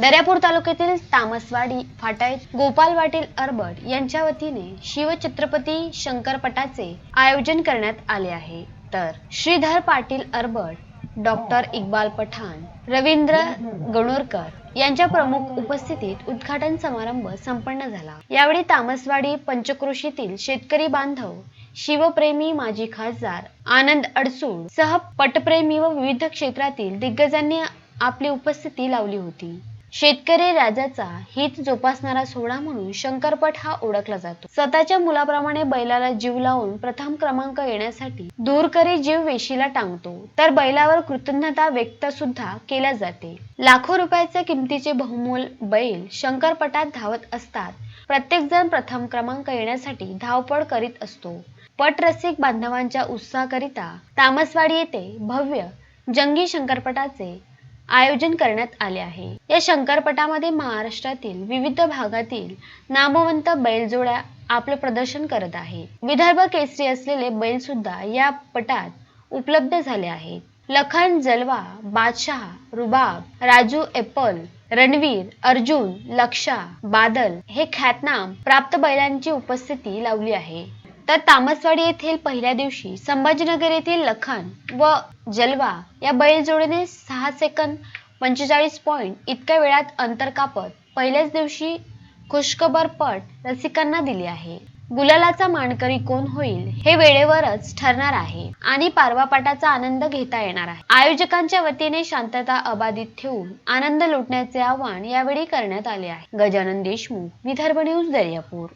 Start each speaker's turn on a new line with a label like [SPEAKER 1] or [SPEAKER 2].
[SPEAKER 1] दर्यापूर तालुक्यातील तामसवाडी फाटा गोपाल वाटील अरबड यांच्या वतीने शिवछत्रपती शंकरपटाचे आयोजन करण्यात आले आहे. तर श्रीधर पाटील अरबड डॉक्टर इक्बाल पठाण रवींद्र गणोरकर यांच्या प्रमुख उपस्थितीत उद्घाटन समारंभ संपन्न झाला. यावेळी तामसवाडी पंचक्रोशीतील शेतकरी बांधव शिवप्रेमी माजी खासदार आनंद अडसूळ सह पटप्रेमी व विविध क्षेत्रातील दिग्गजांनी आपली उपस्थिती लावली होती. शेतकरी राजाचा हित जोपासणारा सोहळा म्हणून शंकरपट हा ओळखला जातो. स्वतःच्या मुलाप्रमाणे बैलाला जीव लावून प्रथम क्रमांक येण्यासाठी दूरकरी जीव वेशीला टांगतो. तर बैलावर कृतज्ञता व्यक्त सुद्धा केल्या जाते. लाखो रुपयाचे किमतीचे बहुमोल बैल शंकरपटात धावत असतात. प्रत्येक जण प्रथम क्रमांक येण्यासाठी धावपळ करीत असतो. पटरसिक बांधवांच्या उत्साहाकरिता तामसवाडी येथे भव्य जंगी शंकरपटाचे आयोजन करण्यात आले आहे. या शंकरपटामध्ये महाराष्ट्रातील विविध भागातील नामवंत बैलजोड्या आपले प्रदर्शन करत आहेत विदर्भ केसरी असलेले बैल सुद्धा या पटात उपलब्ध झाले आहेत. लखन जलवा बादशाह रुबाब राजू एप्पल रणवीर अर्जुन लक्षा बादल हे ख्यातनाम प्राप्त बैलांची उपस्थिती लावली आहे. तर तामसवाडी येथील पहिल्या दिवशी संभाजीनगर येथील लखन व जलवा या बैलजोडीने सहा सेकंद पंचेचाळीस पॉईंट इतक्या वेळात अंतर कापत पहिल्याच दिवशी खुशखबर पट रसिकांना दिली आहे. गुलालाचा मानकरी कोण होईल हे वेळेवरच ठरणार आहे आणि पारवापाटाचा आनंद घेता येणार आहे. आयोजकांच्या वतीने शांतता अबाधित ठेवून आनंद लुटण्याचे आवाहन यावेळी करण्यात आले आहे. गजानन देशमुख विदर्भ न्यूज दर्यापूर.